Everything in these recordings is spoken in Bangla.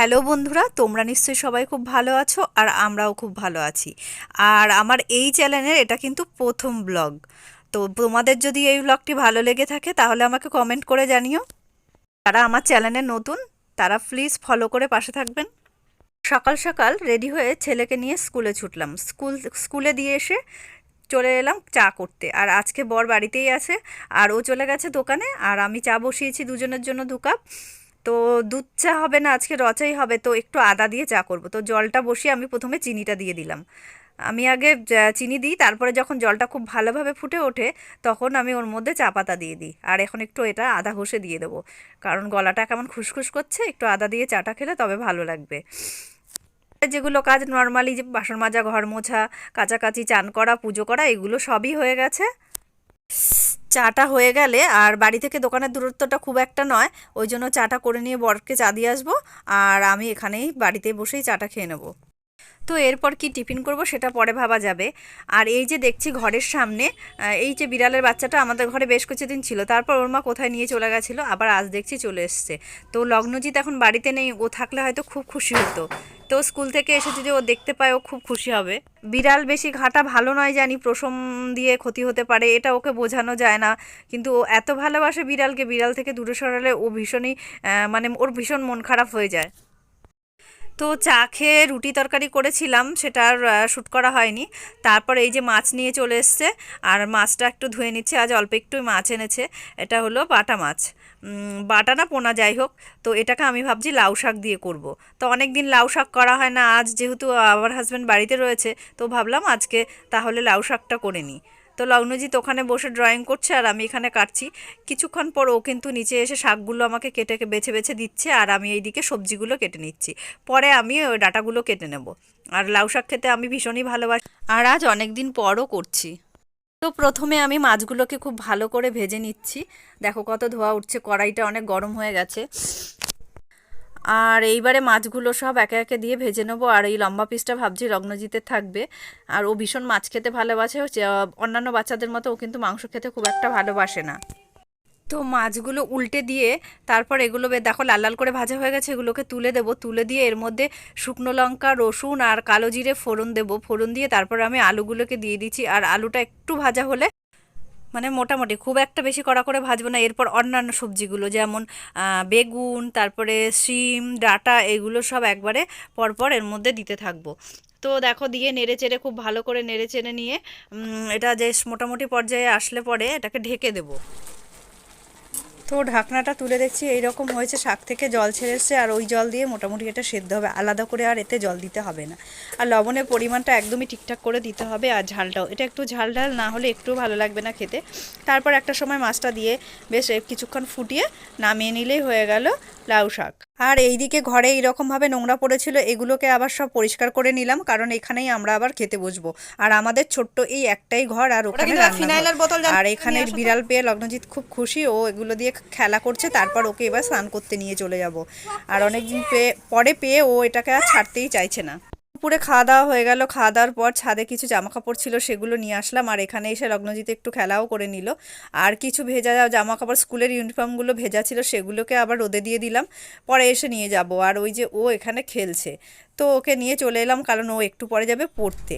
হ্যালো বন্ধুরা, তোমরা নিশ্চয়ই সবাই খুব ভালো আছো আর আমরাও খুব ভালো আছি। আর আমার এই চ্যানেলের এটা কিন্তু প্রথম ব্লগ। তো তোমাদের যদি এই ব্লগটি ভালো লেগে থাকে তাহলে আমাকে কমেন্ট করে জানিও। যারা আমার চ্যানেলে নতুন, তারা প্লিজ ফলো করে পাশে থাকবেন। সকাল সকাল রেডি হয়ে ছেলেকে নিয়ে স্কুলে ছুটলাম। স্কুল, স্কুলে দিয়ে এসে চলে এলাম চা করতে। আর আজকে বর বাড়িতেই আছে, আর ও চলে গেছে দোকানে, আর আমি চা বসিয়েছি দুজনের জন্য দু কাপ। তো দুধ চা হবে না, আজকে রচাই হবে, তো একটু আদা দিয়ে চা করব। তো জলটা বসিয়ে আমি প্রথমে চিনিটা দিয়ে দিলাম। আমি আগে চিনি দিই, তারপরে যখন জলটা খুব ভালোভাবে ফুটে ওঠে, তখন আমি ওর মধ্যে চা পাতা দিয়ে দিই। আর এখন একটু এটা আদা ঘষে দিয়ে দেবো। কারণ গলাটা কেমন খুসখুস করছে, একটু আদা দিয়ে চাটা খেলে তবে ভালো লাগবে। যেগুলো কাজ নর্মালি, যে বাসন মাজা, ঘর মোছা, কাচাকাচি, চান করা, পুজো করা, এগুলো সবই হয়ে গেছে। চাটা হয়ে গেলে আর বাড়ি থেকে দোকানের দূরত্বটা খুব একটা নয়, ওই জন্য চাটা করে নিয়ে বরকে চা দিয়ে আসব, আর আমি এখানেই বাড়িতে বসেই চাটা খেয়ে নেব। তো এরপর কি টিফিন করব সেটা পরে ভাবা যাবে। আর এই যে দেখছি ঘরের সামনে এই যে বিড়ালের বাচ্চাটা আমাদের ঘরে বেশ কিছুদিন ছিল, তারপর ওর মা কোথায় নিয়ে চলে গেছিল, আবার আজ দেখছি চলে এসছে। তো লগ্নজিৎ এখন বাড়িতে নেই, ও থাকলে হয়তো খুব খুশি হতো। তো স্কুল থেকে এসে যদি ও দেখতে পায়, ও খুব খুশি হবে। বিড়াল বেশি ঘাটা ভালো নয় জানি, প্রসম দিয়ে ক্ষতি হতে পারে, এটা ওকে বোঝানো যায় না। কিন্তু ও এত ভালোবাসে বিড়ালকে, বিড়াল থেকে দূরে সরালে ও ভীষণই মানে ওর ভীষণ মন খারাপ হয়ে যায়। তো চা খেয়ে রুটি তরকারি করেছিলাম, সেটা আর শ্যুট করা হয়নি। তারপর এই যে মাছ নিয়ে চলে এসছে, আর মাছটা একটু ধুয়ে নিচ্ছে, আজ অল্প একটুই মাছ এনেছে, এটা হলো বাটা মাছ। বাটা না পোনা যাই হোক, তো এটাকে আমি ভাবছি লাউ শাক দিয়ে করব। তো অনেক দিন লাউ শাক করা হয় না, আজ যেহেতু আমার হাজব্যান্ড বাড়িতে রয়েছে, তো ভাবলাম আজকে তাহলে লাউ শাকটা করে নিই। তো লগ্নজিৎ ওখানে বসে ড্রয়িং করছে আর আমি এখানে কাটছি। কিছুক্ষণ পর ও কিন্তু নিচে এসে শাকগুলো আমাকে কেটে বেছে বেছে দিচ্ছে আর আমি এইদিকে সবজিগুলো কেটে নিচ্ছি। পরে আমি ওই ডাটাগুলো কেটে নেব। আর লাউ শাক খেতে আমি ভীষণই ভালোবাসি। আর আজ অনেক দিন পরও করছি। তো প্রথমে আমি মাছগুলোকে খুব ভালো করে ভেজে নিচ্ছি। দেখো কত ধোয়া উঠছে, কড়াইটা অনেক গরম হয়ে গেছে। আর এইবারে মাছগুলো সব একে একে দিয়ে ভেজে নেব। আর এই লম্বা পিসটা ভাবছি লগ্নজিতের থাকবে। আর ও ভীষণ মাছ খেতে ভালোবাসে। অন্যান্য বাচ্চাদের মতো ও কিন্তু মাংস খেতে খুব একটা ভালোবাসে না। তো মাছগুলো উল্টে দিয়ে তারপর এগুলো দেখো লাল লাল করে ভাজা হয়ে গেছে। এগুলোকে তুলে দেবো। তুলে দিয়ে এর মধ্যে শুকনো লঙ্কা, রসুন আর কালো জিরে ফোড়ন দেবো। ফোড়ন দিয়ে তারপর আমি আলুগুলোকে দিয়ে দিচ্ছি। আর আলুটা একটু ভাজা হলে মানে মোটামুটি খুব একটা বেশি কড়া করে ভাজবো না। এরপর অন্যান্য সবজিগুলো যেমন বেগুন, তারপরে শিম, ডাটা এগুলো সব একবারে পরপর এর মধ্যে দিতে থাকব। তো দেখো দিয়ে নেড়ে চেড়ে খুব ভালো করে নেড়ে চেড়ে নিয়ে এটা যে মোটামুটি পর্যায়ে আসলে পরে এটাকে ঢেকে দেবো। তো ঢাকনাটা তুলে দেখছি এইরকম হয়েছে শাক থেকে জল ছেড়ে এসছে আর ওই জল দিয়ে মোটামুটি এটা সেদ্ধ হবে। আলাদা করে আর এতে জল দিতে হবে না। আর লবণের পরিমাণটা একদমই ঠিকঠাক করে দিতে হবে আর ঝালটাও। এটা একটু ঝাল ঝাল না হলে একটু ভালো লাগবে না খেতে। তারপর একটা সময় মাছটা দিয়ে বেশ কিছুক্ষণ ফুটিয়ে নামিয়ে নিলেই হয়ে গেল লাউ শাক। আর এইদিকে ঘরে এইরকমভাবে নোংরা পড়েছিল এগুলোকে আবার সব পরিষ্কার করে নিলাম কারণ এখানেই আমরা আবার খেতে বসবো। আর আমাদের ছোট্ট এই একটাই ঘর আর ওখানে? আর এখানে বিড়াল পেয়ে লগ্নজিৎ খুব খুশি ও এগুলো দিয়ে খেলা করছে, তারপর ওকে এবার স্নান করতে নিয়ে চলে যাব। আর অনেকদিন পেয়ে পরে পেয়ে ও এটাকে আর ছাড়তেই চাইছে না। দুপুরে খাওয়া দাওয়া হয়ে গেল, খাওয়া দাওয়ার পর ছাদে কিছু জামা কাপড় ছিল, সেগুলো নিয়ে আসলাম। আর এখানে এসে লগ্নজিৎ একটু খেলাও করে নিল। আর কিছু ভেজা জামা কাপড় স্কুলের ইউনিফর্মগুলো ভেজা ছিল, সেগুলোকে আবার রোদে দিয়ে দিলাম। পরে এসে নিয়ে যাব। আর ওই যে ও এখানে খেলছে। তো ওকে নিয়ে চলে এলাম, কারণ ও একটু পরে যাবে পড়তে।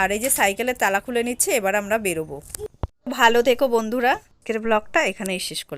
আর এই যে সাইকেলের তালা খুলে নিচ্ছে, এবার আমরা বেরোবো। ভালো থেকো বন্ধুরা। ব্লগটা এখানেই শেষ করলাম।